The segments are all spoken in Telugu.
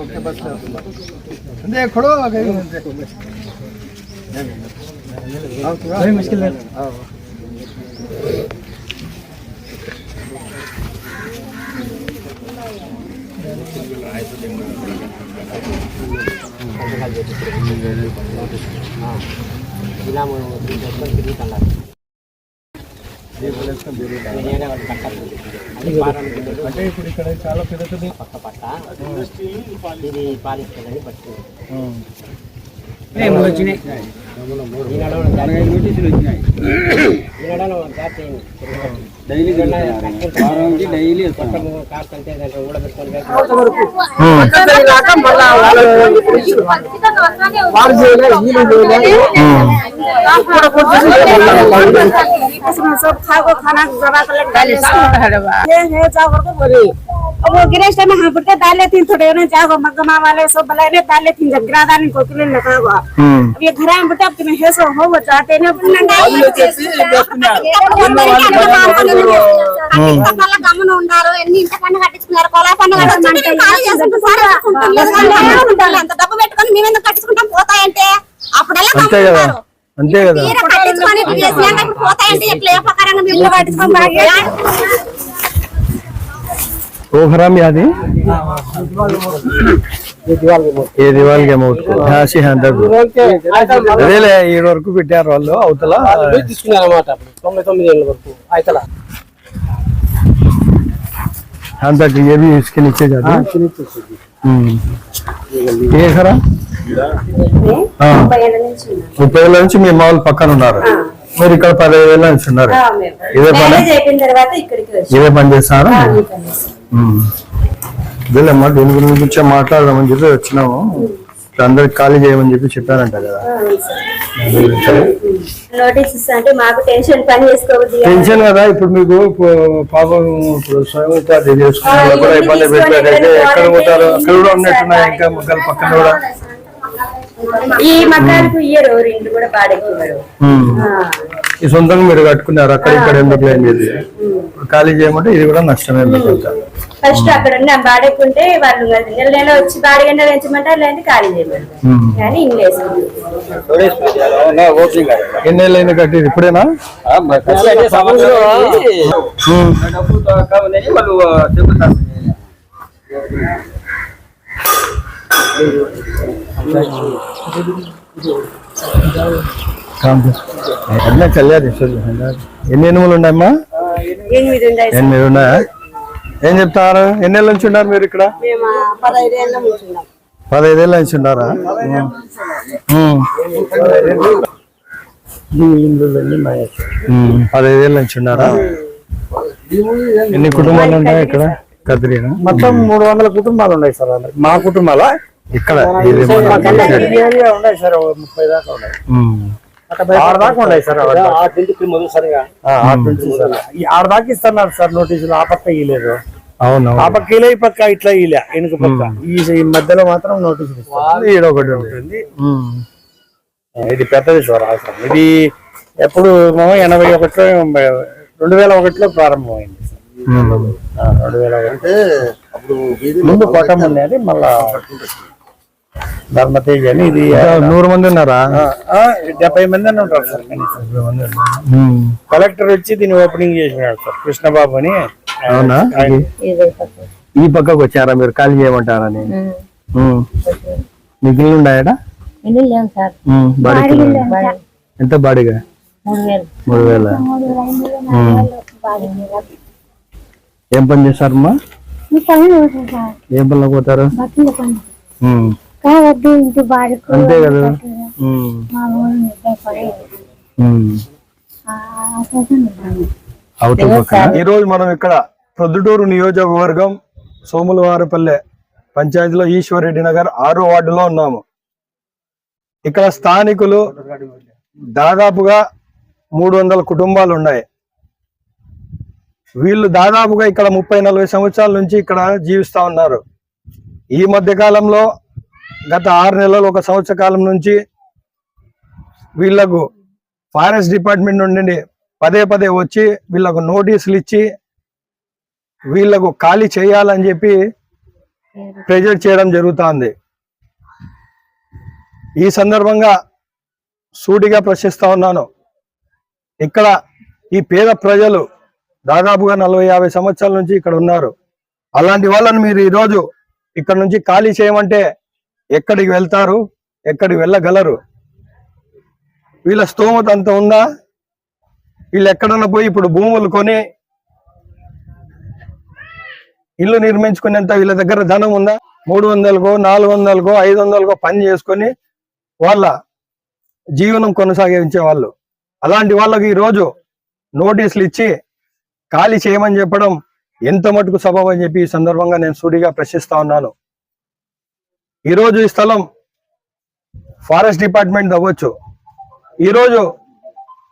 ಓಕೆ ಬಸ್ಲೇ ಹಿಂದೆ ಕೊಡು ಗೈ ಹಿಂದೆ भाई मुश्किल है जिला అంటే ఇప్పుడు ఇక్కడ చాలా పెరుగుతుంది పక్క పక్క ఇది పాలిస్టర్ అని వచ్చినాయి. सब खाको खाना जरा कर डाले ये है चावल को बोली अब वो गिरेश में हाँ बुटे डाले थी थोड़े ने चाहो मगमा वाले सब बले ने डाले थी जब ग्रादानी को किले लगा हुआ अब ये घर में बुटे अब तुम्हें है सो हो वो चाहते ने వాళ్ళ గమన ఉన్నారు ఎన్ని ఇంత పన్ను కట్టించుకున్నారు కొలా పన్ను కట్టించుకుంటారు ఎంత డబ్బు పెట్టుకొని మేము ఎందుకు కట్టించుకుంటాం పోతాయంటే అప్పుడల్లా అంతే కదా? ఓహరామ్ ఏ దివాళి గేమ్ అవుట్ హ్యాషి హండ్రెడ్. అదేలే ఏడు వరకు పెట్టారు వాళ్ళు అవతల. తీసుకున్నారు అనమాట తొంభై తొమ్మిది ఏళ్ళ వరకు. అవతల అంతకు ఏవి ఇచ్చేది ఏ ముప్పై నుంచి మీ మామూలు పక్కన ఉన్నారు. మీరు ఇక్కడ పదిహేను వేల నుంచి ఉన్నారు. ఇదే పని? ఇదే పని చేస్తారా? వీళ్ళమ్మా దీని గురించి మాట్లాడదామని చెప్పి వచ్చినాము. అందరికి ఖాళీ చేయమని చెప్పి చెప్పారంట కదా. నోటీస్ ఇస్తా అంటే మాకు టెన్షన్ పని చేసుకోవద్దు టెన్షన్ కదా ఇప్పుడు మీకు పాపం ఇప్పుడు స్వయం ఉపాధి చేసుకునే వాళ్ళు కూడా ఇబ్బంది ఎక్కడ పోతారు? అక్కడ కూడా ఉన్నట్టున్నాయి ఇంకా మొక్కలు పక్కన కూడా. ఈ మకానికి ఇయ్యరు రెండు కూడా. ఈ సొంతంగా మీరు కట్టుకున్నారు అక్కడ ఇక్కడ ఎందుకు ఖాళీ చేయమంటే ఇది కూడా నష్టమే. ఫస్ట్ అక్కడ ఉన్న బాడెక్కుంటే వాళ్ళు నెల నెల వచ్చి బాడీ ఎండ పెంచమంటారు లేదంటే ఖాళీ చేయమంటారు. కానీ ఇంగ్లీష్ ఎన్ని ఏళ్ళు కట్టి ఇప్పుడేనా? వాళ్ళు అట్లా కళ్యాణ్ ఎన్ని ఎనుములు ఉన్నాయమ్మా? ఎనిమిది ఉన్నాయి? ఉన్నాయా ఏం చెప్తారు ఎన్ని ఏళ్ళ నుంచి ఉన్నారు మీరు ఇక్కడ? పదహైదేళ్ళ నుంచి ఉన్నారా? పదహైదేళ్ళ నుంచి ఉన్నారా? ఎన్ని కుటుంబాలు ఉన్నాయి ఇక్కడ? కదిరినా? మొత్తం మూడు వందల కుటుంబాలు ఉన్నాయి సార్ మా కుటుంబాల? ఇక్కడ ముప్పై దాకా ఉన్నాయి. ఆరు దాకా ఇస్తున్నారు సార్ నోటీసులు ఆ పక్క ఇయ్యలేదు. అవును ఆ పక్క ఇలే ఈ పక్క ఇట్లా ఇలే వెనుక పక్క. ఈ ఈ మధ్యలో మాత్రం నోటీసులు ఒకటి ఉంటుంది. ఇది పెద్దది సార్ ఆశ్రమం ఇది ఎప్పుడు ఎనభై ఒకటిలో రెండు వేల ఒకటిలో ప్రారంభమైంది రెండు వేల ఒకటి. ముందు కొట్టం ఉండేది మళ్ళా ధర్మతేజ్ అని ఇది నూరు మంది ఉన్నారా? డెబ్బై మంది అని ఉంటారు సార్. కలెక్టర్ వచ్చి దీన్ని ఓపెనింగ్ చేసినాడు సార్ కృష్ణబాబు అని. అవునా? ఈ పక్కకు వచ్చారా? మీరు ఖాళీ చేయమంటారని. మీకు ఇల్లు ఇల్లు. ఎంత బాడీగా? మూడు వేలు. ఏం పని చేస్తారమ్మా? ఏం పనిలో పోతారు? ఇంటి బాడుకు అంతే కదా. ఈ రోజు మనం ఇక్కడ ప్రొద్దుటూరు నియోజకవర్గం సోములవారపల్లె పంచాయతీలో ఈశ్వరెడ్డి నగర్ ఆరో వార్డులో ఉన్నాము. ఇక్కడ స్థానికులు దాదాపుగా మూడు వందల కుటుంబాలు ఉన్నాయి. వీళ్ళు దాదాపుగా ఇక్కడ ముప్పై నలభై సంవత్సరాల నుంచి ఇక్కడ జీవిస్తా ఉన్నారు. ఈ మధ్య కాలంలో గత ఆరు నెలలు ఒక సంవత్సర కాలం నుంచి వీళ్ళకు ఫారెస్ట్ డిపార్ట్మెంట్ నుండి పదే పదే వచ్చి వీళ్ళకు నోటీసులు ఇచ్చి వీళ్ళకు ఖాళీ చేయాలని చెప్పి ప్రెజర్ చేయడం జరుగుతోంది. ఈ సందర్భంగా సూటిగా ప్రశ్నిస్తా ఉన్నాను. ఇక్కడ ఈ పేద ప్రజలు దాదాపుగా నలభై యాభై సంవత్సరాల నుంచి ఇక్కడ ఉన్నారు. అలాంటి వాళ్ళని మీరు ఈరోజు ఇక్కడ నుంచి ఖాళీ చేయమంటే ఎక్కడికి వెళ్తారు ఎక్కడికి వెళ్ళగలరు? వీళ్ళ స్తోమత అంత ఉందా? వీళ్ళు ఎక్కడన్నా పోయి ఇప్పుడు భూములు కొని ఇల్లు నిర్మించుకునేంత వీళ్ళ దగ్గర ధనం ఉందా? మూడు వందలకో నాలుగు వందలకో ఐదు వందలకో పని చేసుకొని వాళ్ళ జీవనం కొనసాగించే వాళ్ళు. అలాంటి వాళ్ళకి ఈ రోజు నోటీసులు ఇచ్చి ఖాళీ చేయమని చెప్పడం ఎంత మటుకు సబబు అని చెప్పి ఈ సందర్భంగా నేను సూటిగా ప్రశ్నిస్తా ఉన్నాను. ఈరోజు ఈ స్థలం ఫారెస్ట్ డిపార్ట్మెంట్ అవ్వచ్చు. ఈరోజు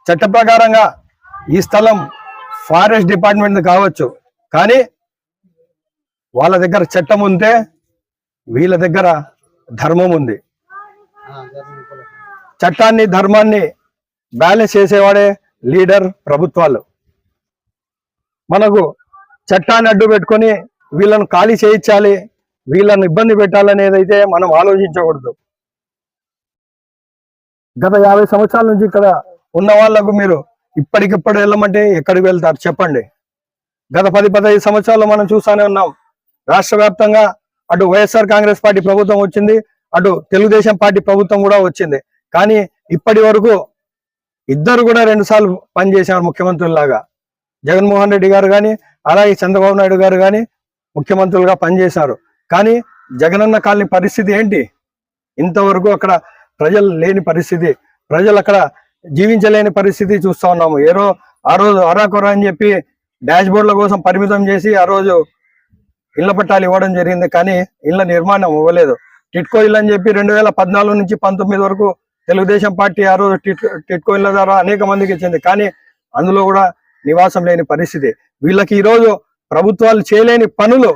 చట్ట ప్రకారంగా ఈ స్థలం ఫారెస్ట్ డిపార్ట్మెంట్ కావచ్చు. కానీ వాళ్ళ దగ్గర చట్టం ఉంటే వీళ్ళ దగ్గర ధర్మం ఉంది. చట్టాన్ని ధర్మాన్ని బ్యాలెన్స్ చేసేవాడే లీడర్ ప్రభుత్వాలు. మనకు చట్టాన్ని అడ్డు పెట్టుకొని వీళ్ళను ఖాళీ చేయించాలి. వీళ్ళని ఇబ్బంది పెట్టాలనేది అయితే మనం ఆలోచించకూడదు. గత యాభై సంవత్సరాల నుంచి ఇక్కడ ఉన్న వాళ్ళకు మీరు ఇప్పటికిప్పుడు వెళ్ళమంటే ఎక్కడికి వెళ్తారు చెప్పండి. గత పది పదహైదు సంవత్సరాలు మనం చూస్తానే ఉన్నాం. రాష్ట్ర వ్యాప్తంగా అటు వైఎస్ఆర్ కాంగ్రెస్ పార్టీ ప్రభుత్వం వచ్చింది అటు తెలుగుదేశం పార్టీ ప్రభుత్వం కూడా వచ్చింది. కానీ ఇప్పటి వరకు ఇద్దరు కూడా రెండు సార్లు పనిచేశారు ముఖ్యమంత్రుల్లాగా. జగన్మోహన్ రెడ్డి గారు కానీ అలాగే చంద్రబాబు నాయుడు గారు కానీ ముఖ్యమంత్రులుగా పనిచేశారు. కానీ జగనన్న కాలనీ పరిస్థితి ఏంటి? ఇంతవరకు అక్కడ ప్రజలు లేని పరిస్థితి ప్రజలు అక్కడ జీవించలేని పరిస్థితి చూస్తా ఉన్నాము. ఏరో ఆ రోజు అరాకొరా అని చెప్పి డాష్ బోర్డుల కోసం పరిమితం చేసి ఆ రోజు ఇళ్ళ పట్టాలు ఇవ్వడం జరిగింది కానీ ఇళ్ళ నిర్మాణం ఇవ్వలేదు. టిట్కో ఇల్లు అని చెప్పి రెండు వేల పద్నాలుగు నుంచి పంతొమ్మిది వరకు తెలుగుదేశం పార్టీ ఆ రోజు టిట్కో ఇళ్ళ ద్వారా అనేక మందికి ఇచ్చింది కానీ అందులో కూడా నివాసం లేని పరిస్థితి. వీళ్ళకి ఈరోజు ప్రభుత్వాలు చేయలేని పనులు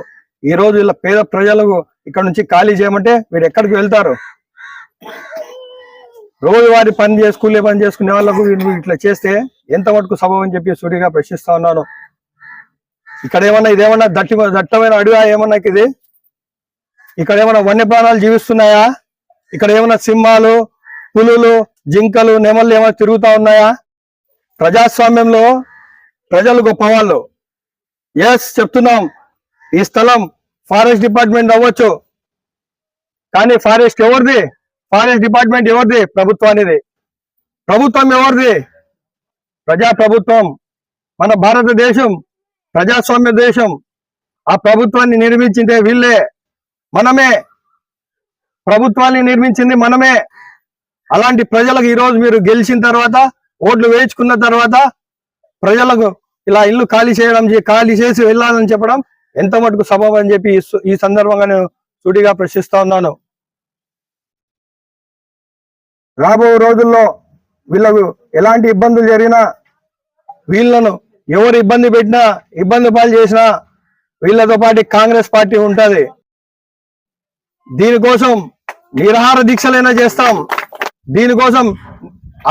ఈ రోజు ఇలా పేద ప్రజలకు ఇక్కడ నుంచి ఖాళీ చేయమంటే వీడు ఎక్కడికి వెళ్తారు? రోజువారి పని చేసుకునే పని చేసుకునే వాళ్ళకు వీళ్ళు ఇట్లా చేస్తే ఎంత మటుకు సబబు అని చెప్పి సూటిగా ప్రశ్నిస్తా ఉన్నాను. ఇక్కడ ఏమన్నా ఇదేమన్నా దట్టి దట్టమైన అడవి ఏమన్నా ఇది? ఇక్కడ ఏమన్నా వన్యప్రాణాలు జీవిస్తున్నాయా? ఇక్కడ ఏమన్నా సింహాలు పులులు జింకలు నెమళ్ళు ఏమైనా తిరుగుతా ఉన్నాయా? ప్రజాస్వామ్యంలో ప్రజలు గొప్పవాళ్ళు. ఎస్ చెప్తున్నాం. ఈ స్థలం ఫారెస్ట్ డిపార్ట్మెంట్ అవ్వచ్చు. కానీ ఫారెస్ట్ ఎవరిది? ఫారెస్ట్ డిపార్ట్మెంట్ ఎవరిది? ప్రభుత్వానిది ప్రభుత్వం ఎవరిది? ప్రజా ప్రభుత్వం మన భారతదేశం ప్రజాస్వామ్య దేశం. ఆ ప్రభుత్వాన్ని నిర్మించిందే వీళ్ళే. మనమే. ప్రభుత్వాన్ని నిర్మించింది మనమే. అలాంటి ప్రజలకు ఈరోజు మీరు గెలిచిన తర్వాత ఓట్లు వేయించుకున్న తర్వాత ప్రజలకు ఇలా ఇల్లు ఖాళీ చేయడం ఖాళీ చేసి వెళ్ళాలని చెప్పడం ఎంత మటుకు సబబు అని చెప్పి ఈ సందర్భంగా నేను సూటిగా ప్రశ్నిస్తా ఉన్నాను. రాబో రోజుల్లో వీళ్ళకు ఎలాంటి ఇబ్బందులు జరిగినా వీళ్ళను ఎవరు ఇబ్బంది పెట్టినా ఇబ్బంది పాలు చేసినా వీళ్ళతో పాటు కాంగ్రెస్ పార్టీ ఉంటుంది. దీనికోసం నిరాహార దీక్షలైనా చేస్తాం. దీనికోసం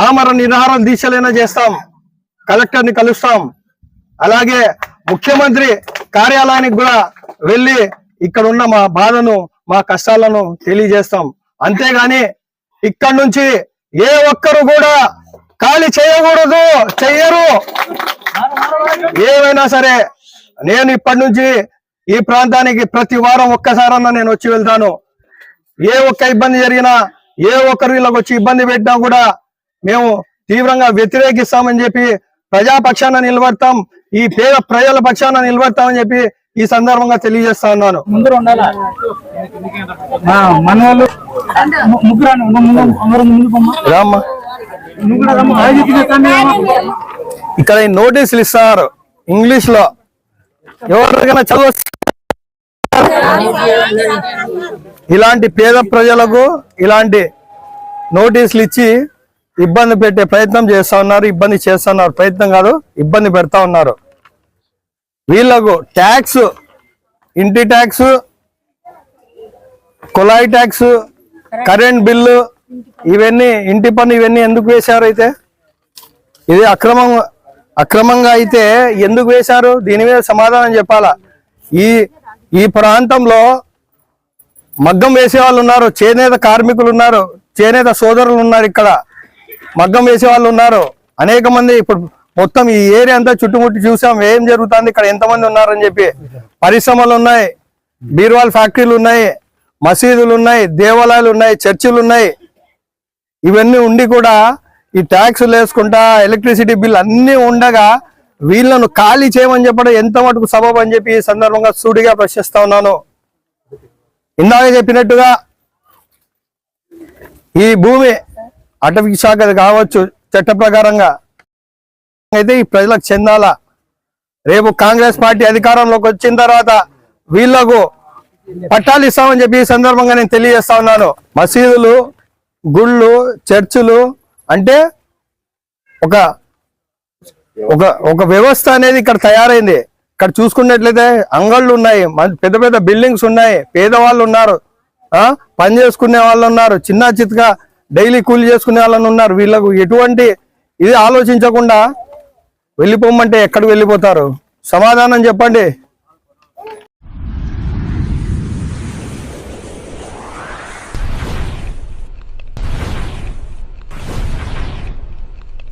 ఆమర నిరాహార దీక్షలైనా చేస్తాం. కలెక్టర్ని కలుస్తాం. అలాగే ముఖ్యమంత్రి కార్యాలయానికి కూడా వెళ్ళి ఇక్కడ ఉన్న మా బాధను మా కష్టాలను తెలియజేస్తాం. అంతేగాని ఇక్కడ నుంచి ఏ ఒక్కరు కూడా ఖాళీ చేయకూడదు చెయ్యరు. ఏమైనా సరే నేను ఇప్పటి నుంచి ఈ ప్రాంతానికి ప్రతి వారం ఒక్కసారన్నా నేను వచ్చి వెళ్తాను. ఏ ఒక్క ఇబ్బంది జరిగినా ఏ ఒక్కరు వీళ్ళకి వచ్చి ఇబ్బంది పెట్టినా కూడా మేము తీవ్రంగా వ్యతిరేకిస్తామని చెప్పి ప్రజాపక్షాన నిలబడతాం ఈ పేద ప్రజల పక్షాన నిలబడతామని చెప్పి ఈ సందర్భంగా తెలియజేస్తా ఉన్నాను. ముందు రామ్మా. ఇక్కడ నోటీసులు ఇస్తారు ఇంగ్లీష్లో ఎవరికైనా చదువు ఇలాంటి పేద ప్రజలకు ఇలాంటి నోటీసులు ఇచ్చి ఇబ్బంది పెట్టే ప్రయత్నం చేస్తా ఉన్నారు ఇబ్బంది చేస్తా ఉన్నారు. ప్రయత్నం కాదు ఇబ్బంది పెడతా ఉన్నారు. వీళ్ళకు ట్యాక్స్ ఇంటి ట్యాక్స్ కులాయి ట్యాక్స్ కరెంట్ బిల్లు ఇవన్నీ ఇంటి పన్ను ఇవన్నీ ఎందుకు వేశారు అయితే? ఇది అక్రమం అక్రమంగా అయితే ఎందుకు వేశారు? దీని మీద సమాధానం చెప్పాలా? ఈ ఈ ప్రాంతంలో మగ్గం వేసే వాళ్ళు ఉన్నారు చేనేత కార్మికులు ఉన్నారు చేనేత సోదరులు ఉన్నారు ఇక్కడ. మగ్గం వేసే వాళ్ళు ఉన్నారు. అనేక మంది ఇప్పుడు మొత్తం ఈ ఏరియా అంతా చుట్టుముట్టి చూసాం. ఏం జరుగుతుంది? ఇక్కడ ఎంతమంది ఉన్నారని చెప్పి పరిశ్రమలు ఉన్నాయి. బీర్వాల్ ఫ్యాక్టరీలు ఉన్నాయి. మసీదులు ఉన్నాయి. దేవాలయాలు ఉన్నాయి. చర్చిలు ఉన్నాయి. ఇవన్నీ ఉండి కూడా ఈ ట్యాక్సులు వేసుకుంటా ఎలక్ట్రిసిటీ బిల్ అన్నీ ఉండగా వీళ్ళను ఖాళీ చేయమని చెప్పడం ఎంత మటుకు సబబు అని చెప్పి ఈ సందర్భంగా సూడిగా ప్రశ్నిస్తా ఉన్నాను. ఇందాక చెప్పినట్టుగా ఈ భూమి అటవీ శాఖ కావచ్చు చట్ట ప్రకారంగా అయితే ఈ ప్రజలకు చెందాలా? రేపు కాంగ్రెస్ పార్టీ అధికారంలోకి వచ్చిన తర్వాత వీళ్ళకు పట్టాలు ఇస్తామని చెప్పి ఈ సందర్భంగా నేను తెలియజేస్తా ఉన్నాను. మసీదులు గుళ్ళు చర్చిలు అంటే ఒక ఒక ఒక వ్యవస్థ అనేది ఇక్కడ తయారైంది. ఇక్కడ చూసుకున్నట్లయితే అంగళ్ళు ఉన్నాయి మ- పెద్ద పెద్ద బిల్డింగ్స్ ఉన్నాయి పేదవాళ్ళు ఉన్నారు పని చేసుకునే వాళ్ళు ఉన్నారు చిన్న చిత్గా డైలీ కూలి చేసుకునే వాళ్ళని ఉన్నారు. వీళ్ళకు ఎటువంటి ఇది ఆలోచించకుండా వెళ్ళిపోమంటే ఎక్కడికి వెళ్ళిపోతారు? సమాధానం చెప్పండి.